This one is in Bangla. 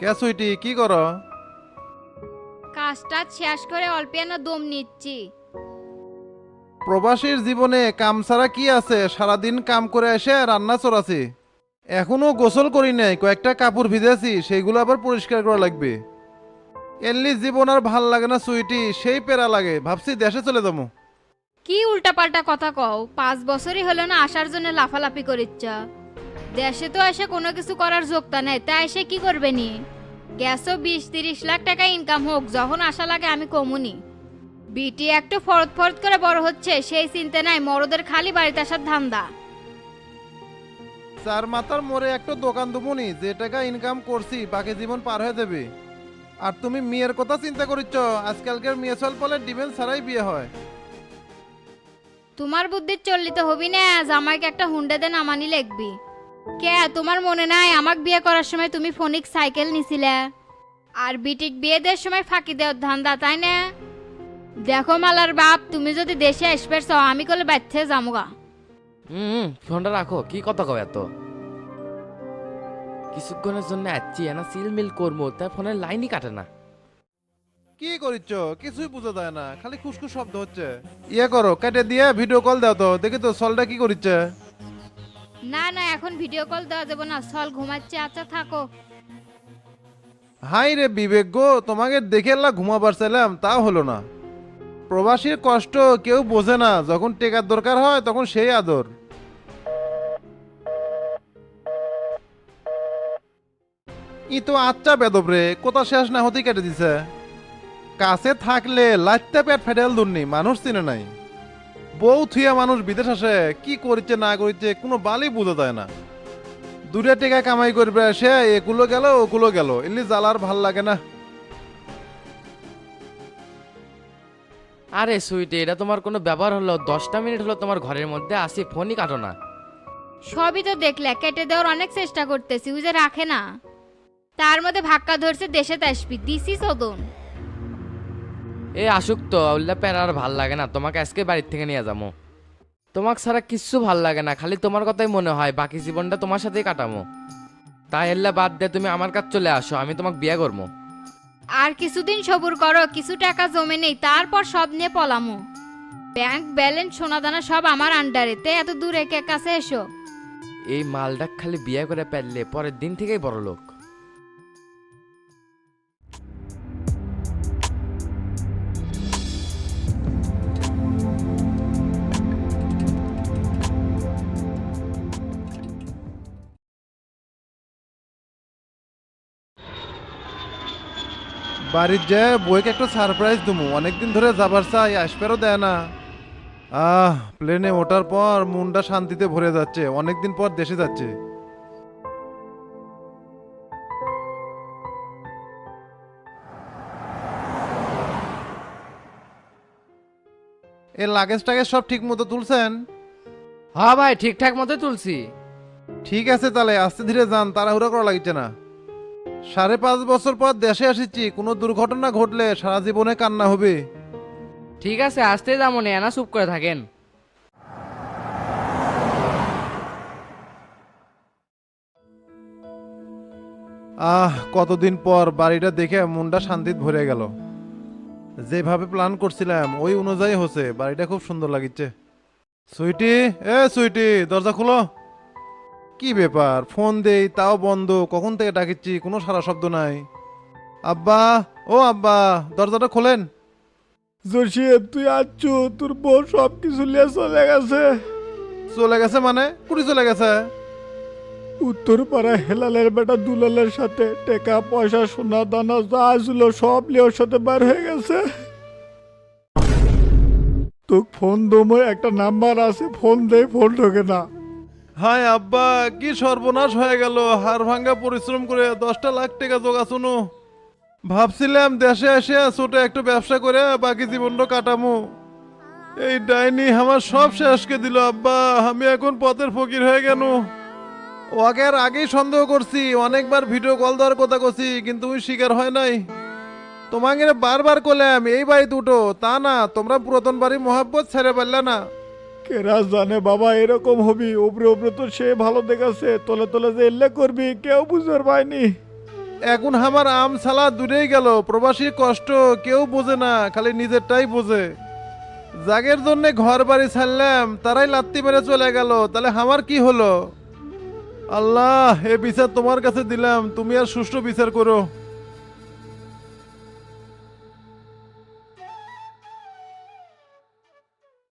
কে সুইটি কি করো? কাজটা শেষ করে অল্পিয়ানো দম নিচ্ছি। প্রবাসীর জীবনে কাম ছাড়া কি আছে? সারাদিন কাম করে এসে রান্না চড়াছি এখনও গোসল করি নাই কয়েকটা কাপড় ভিজেছি সেইগুলো আবার পরিষ্কার করা লাগবে। এমনি জীবন আর ভালো লাগে না সুইটি সেই পেরা লাগে ভাবছি দেশে চলে যাব। কি উল্টাপাল্টা কথা কও পাঁচ বছরই হলো না আসার জন্য লাফালাফি করিচ্ছ। দেশে তো এসে কোনো কিছু করার যোগ্যতা নেই তা এসে কি করবে নি? গ্যাসও বিশ তিরিশ লাখ টাকা ইনকাম হোক যখন আসা লাগে আমি কমুনি। বিটি একটু ফরত ফরত করে বড় হচ্ছে সেই চিন্তা নাই মরদের খালি বাড়িতে আসার ধান্দা। চার মাথার মোড়ে একটা দোকান দেবনি যে টাকা ইনকাম করছি বাকি জীবন পার হয়ে যাবে। আর তুমি মেয়ের কথা চিন্তা করিচ্ছ আজকালকার মেয়ে চল পলে ডিফেন্স ছাড়াই বিয়ে হয়। তোমার বুদ্ধির চল্লিত হবি না আজ জামাইকে একটা হুন্ডা দেন আমানি লিখবি কে তোমার মনে নাই আমাক বিয়ে করার সময় তুমি ফোনিক সাইকেল নিছিলে? আর বিটিক বিয়ে দেওয়ার সময় ফাঁকি দেওয়ার ধান্দা তাই না? দেখো মালার বাপ তুমি যদি দেশে আসবে চাও আমি কলে বাচ্চা যামুগা। হুম ফোনটা রাখো কি কথা কও এত? কিছুক্ষণের জন্য আচ্ছি না সিলমিল করব তাই ফোনের লাইনই কাটে না। কি করিচ্ছ? কিছুই বোঝা যায় না খালি খুশখুশ শব্দ হচ্ছে। ইয়ে করো কেটে দিয়ে ভিডিও কল দাও তো দেখি তো সলটা কি করিচ্ছে? না না, এখন ভিডিও কল দেওয়া যাবে না। সল ঘুমাচ্ছে। আচ্ছা থাকো। হাই রে বিবেক গো, তোমাকে দেখে এলা ঘুমাবার চাইলাম, তাও হলো না। প্রবাসীর কষ্ট কেউ বোঝে না, যখন টেকার দরকার হয়, তখন সেই আদর। ই তো আচ্ছা বেদব রে, কোথা শেষ না হতেই কেটে দিছে? কাছে থাকলে লাইটটা পেট ফেডেল দুর্নি মানুষ চিনে নাই। বউ থুয়া মানুষ বিদেশ আসে কি করিচ্ছে না করিচ্ছে কোনো বালি বোঝা যায় না। দুটা টাকা কামাই করবে সে এগুলো গেল ওগুলো গেল এলি জ্বালার ভালো লাগে না। আরে সুইটি এটা তোমার কোনো ব্যবহার হলো? দশটা মিনিট হলো তোমার ঘরের মধ্যে আসি ফোনই কাটো না। সবই তো দেখলে কেটে দেওয়ার অনেক চেষ্টা করতেছি ওই যে রাখে না। তার মধ্যে ভাক্কা ধরছে দেশে আসবি। দিসি সদন এ আসুক তো প্যারা আর ভালো লাগে না। তোমাকে আজকে বাড়ির থেকে নিয়ে যাব তোমাকে ছাড়া কিচ্ছু ভালো লাগে না খালি তোমার কথাই মনে হয় বাকি জীবনটা তোমার সাথেই কাটামো। তাই এল্লা বাদ দিয়ে তুমি আমার কাছে চলে আসো আমি তোমাকে বিয়ে করব আর কিছুদিন সবুর করো কিছু টাকা জমে নেই তারপর সব নিয়ে পলামো। ব্যাংক ব্যালেন্স সোনাদানা সব আমার আন্ডারে তে এত দূর একে কাছে এসো। এই মালটা খালি বিয়ে করে ফেললে পরের দিন থেকেই বড় লোক বাড়ির যে বইকে একটু সারপ্রাইজ দেবো অনেকদিন ধরে যাবার চাই আসপেরও দেয় না। আহ প্লেনে ওঠার পর মনটা শান্তিতে ভরে যাচ্ছে। অনেকদিন পর দেশে যাচ্ছে। এই লাগেজ টাগেজ সব ঠিক মতো তুলছেন? হ্যাঁ ভাই ঠিকঠাক মতো তুলছি। ঠিক আছে তাহলে আস্তে ধীরে যান তাড়াহুড়া করা লাগছে না। সাড়ে পাঁচ বছর পর দেশে এসেছি কোনো দুর্ঘটনা ঘটলে সারা জীবনে কান্না হবে। ঠিক আছে আসতে যাব না না চুপ করে থাকেন। আহ কতদিন পর বাড়িটা দেখে মনটা শান্তিতে ভরে গেল। যেভাবে প্ল্যান করছিলাম ওই অনুযায়ী হচ্ছে বাড়িটা খুব সুন্দর লাগিচ্ছে। সুইটি এ সুইটি দরজা খুলো। কি ব্যাপার? ফোন দেই তাও বন্ধ কখন থেকে ডাকিচ্ছি? কোনো সারা শব্দ নাই। আব্বা ও আব্বা দরজাটা খোলেন। জসিয়ে তুই আচ্ছু তোর বউ সব কিছু লিয়ে চলে গেছে। চলে গেছে মানে? কুড়ি চলে গেছে? উত্তর পাড়া হেলালের বেটা দুলালের সাথে টাকা পয়সা সোনা দানা যা ছিল সব লিয়ে ওর সাথে বার হয়ে গেছে। তোকে ফোন দমে একটা নাম্বার আছে ফোন দে ফোন ঢোকে না। হায় আব্বা, কি সর্বনাশ হয়ে গেল। হাড় ভাঙ্গা পরিশ্রম করে দশটা লাখ টাকা জোগাশুনো ভাবছিলাম দেশে এসে ছোট একটু ব্যবসা করে বাকি জীবনটা কাটামু। এই ডাইনি আমার সব শেষকে দিল, আব্বা, আমি এখন পথের ফকির হয়ে গেল ওকে আর আগেই সন্দেহ করছি, অনেকবার ভিডিও কল দেওয়ার কথা করছি, কিন্তু ওই শিকার হয় নাই। তোমাকে বারবার করলাম এই বাড়ি দুটো, তা না, তোমরা পুরাতন বাড়ি মহাব্বত ছেড়ে পারলে না। কেরা জানে বাবা, এরকম হবি। উপরে উপরে তো সে ভালো দেখাচ্ছে। তলে তলে যে এল্লে করবি, কেউ বুঝতে পায়নি। এখন আমার আম ছালা দূরেই গেল। প্রবাসীর কষ্ট কেউ বোঝে না, খালি নিজেরটাই বোঝে। জাগের জন্য ঘর বাড়ি ছাড়লাম, তারাই লাত্তি মেরে চলে গেল। তাহলে আমার কি হলো? আল্লাহ, এ বিচার তোমার কাছে দিলাম। তুমি আর সুষ্ঠু বিচার করো।